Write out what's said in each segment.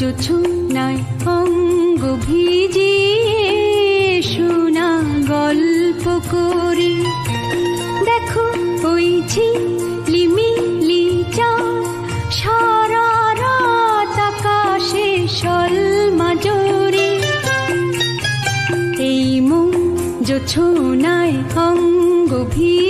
জোছনায় অঙ্গ ভিজিয়ে শোনা গল্প করি। দেখো, ওই ঝিলিমিলি চাঁদ সারা রাত আকাশে সল জোরে এই মন জোছনায় অঙ্গ ভিজিয়ে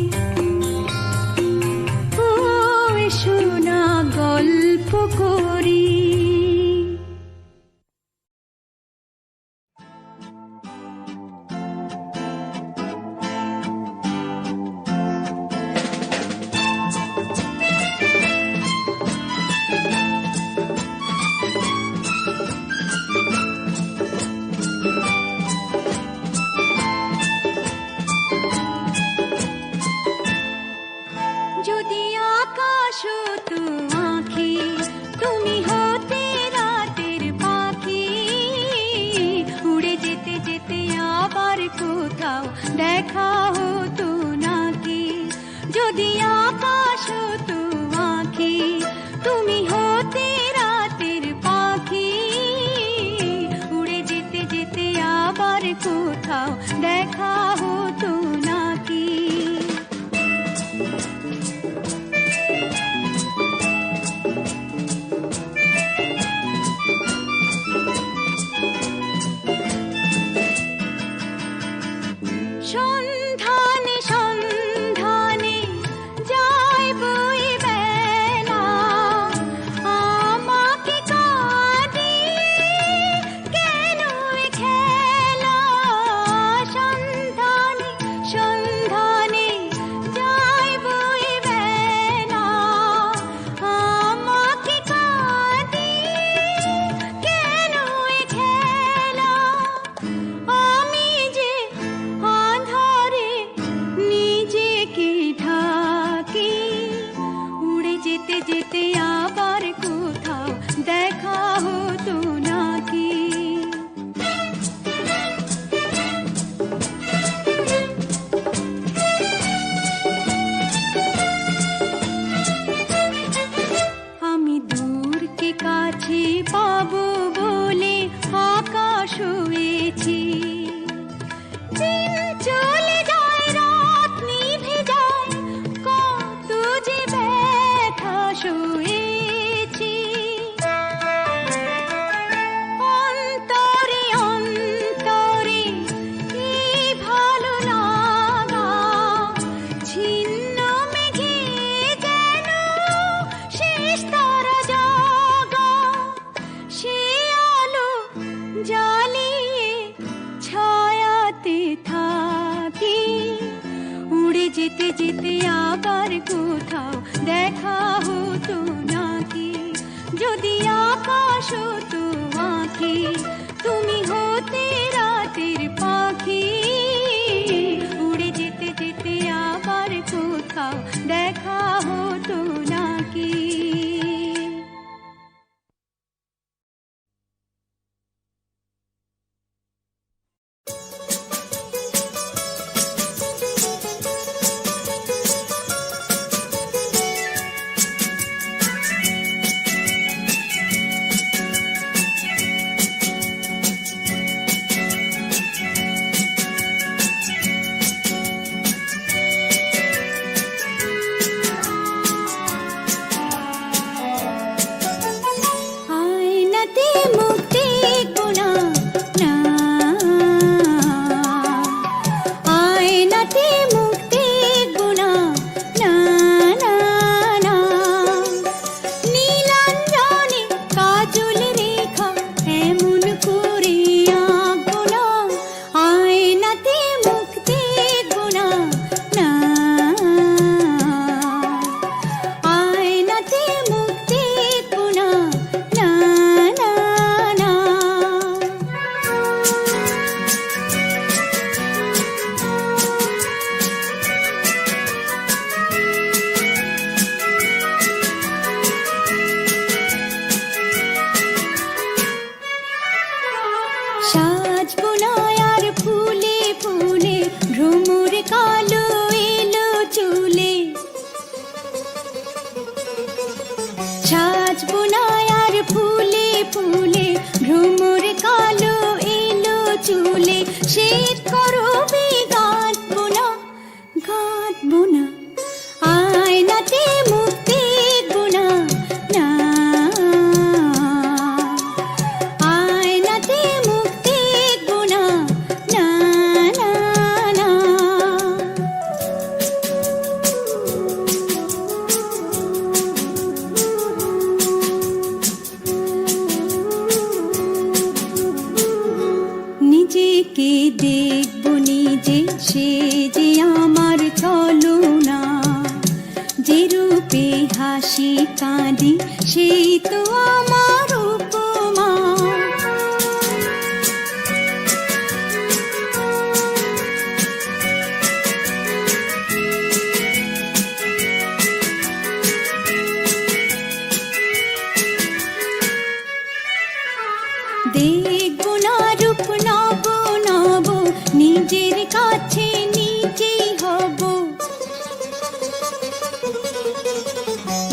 और उठाओ देखा हो যেতে যেতে আবার কোথাও দেখা হতো নাকি যদি আকাশ তো আঁকি তুমি হো time. থেকে দেখব নিজে সে যে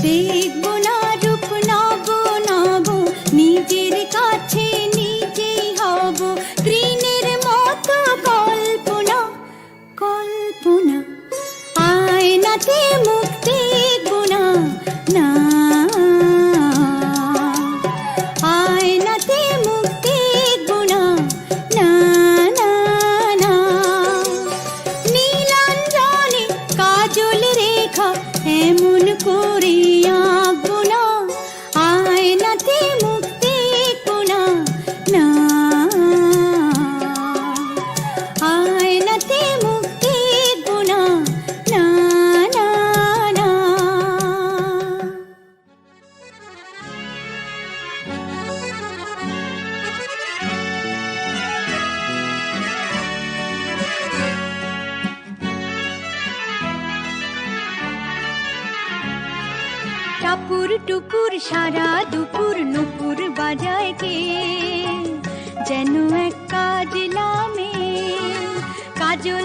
We.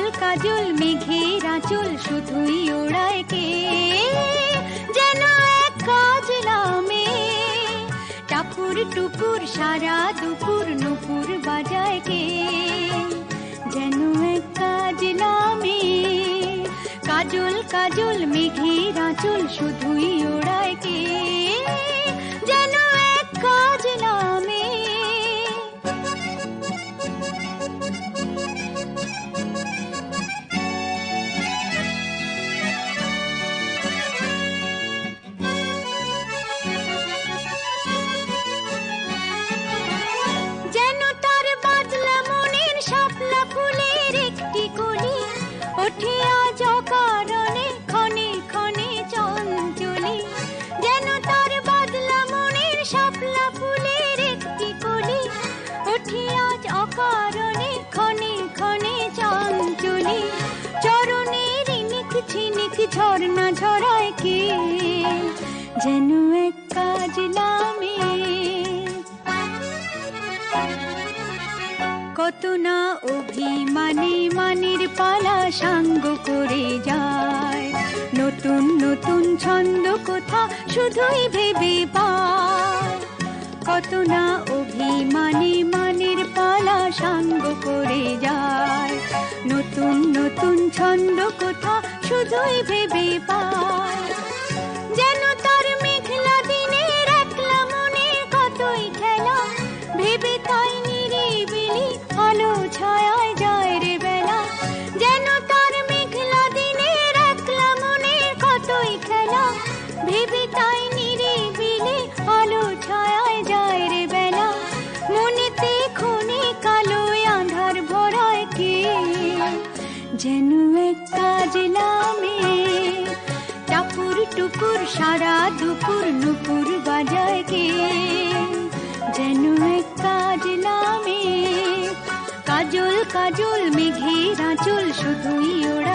কাজল কাজল মেঘের আঁচল শুধুই ওড়ায় কে যেন এক কাজলা মেয়ে টাপুর টুপুর, সারা দুপুর নুপুর বাজায় কে। যেন এক কাজলা মেয়ে কাজল কাজল মেঘের আঁচল শুধুই ওড়ায় কে আজ অকারণে ক্ষণে ক্ষণে চঞ্চলি, যেন তার বাদলা মনের শাপলা ফুলের একটি কলি ওঠে আজ ক্ষণে ক্ষণে চঞ্চলি, চরণে রিনিক ঝিনিক ঝর্ণা ঝরায় কে? যেন এক কাজ নামে কত না অভিমানে মানের পালা সাঙ্গ করে যায়। নতুন নতুন ছন্দ কোথা শুধুই ভেবে পায়। কত না অভিমানে মানের পালা সাঙ্গ করে যায়। নতুন নতুন ছন্দ কোথা শুধুই ভেবে পায়। টুপুর সারা দুপুর নুপুর বাজায় কে? যেন এক কাজ নামে। কাজল কাজল, মেঘের আঁচল, শুধুই ওড়ায়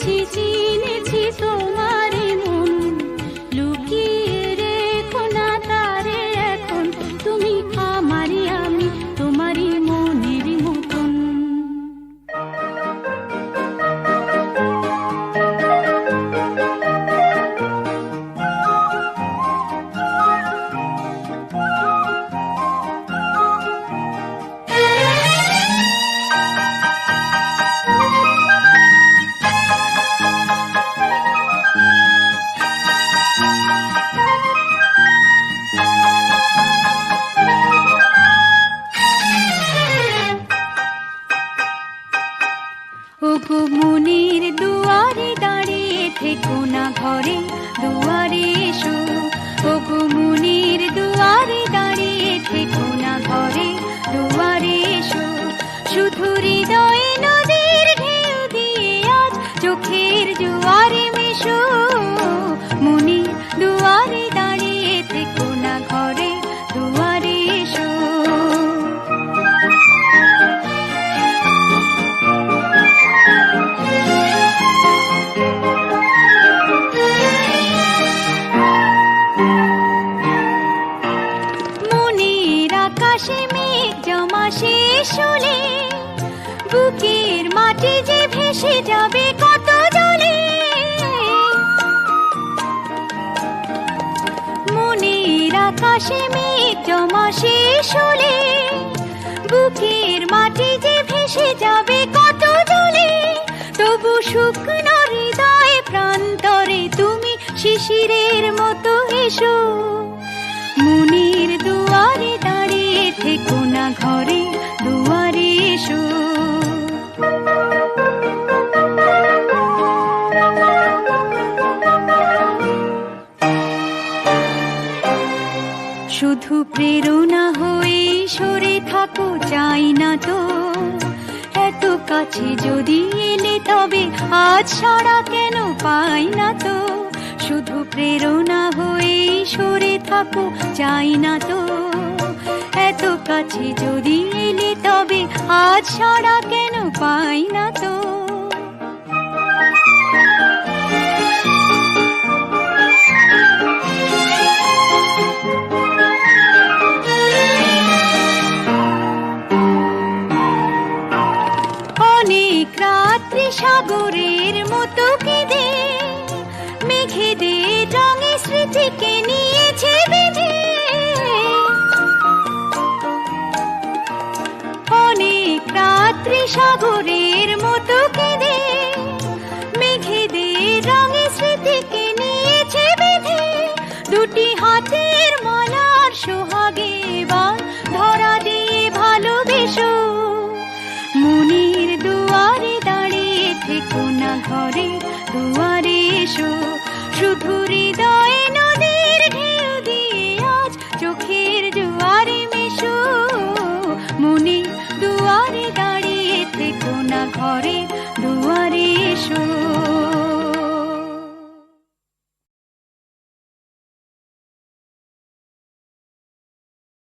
奇迹，你起诉我。মতো এসো। মনির দুয়ারে দাঁড়িয়ে থেকো না ঘরে, দুয়ারে এসো। শুধু প্রেরণা হয়ে সরে থাকো, চাই না তো। এত কাছে যদি এলে তবে আজ সারা কেন পাই না তো? শুধু প্রেরণা হয়ে সরে থাকো, চাই না তো। এত কাছে যদি এলে তবে আজ সারা কেন পাই না তো? অনেক রাত্রি সাগরের সাগরের মতো কেঁদে, মেঘেদের রঙে স্মৃতিকে নিয়েছে বেঁধে। দুটি হাতের মালার সোহাগে এবার ধরা দিয়ে ভালোবেসো। মনির দুয়ারে দাঁড়িয়ে থেকো না ঘরে, দুয়ারে এসো। শুধু হৃদয়ে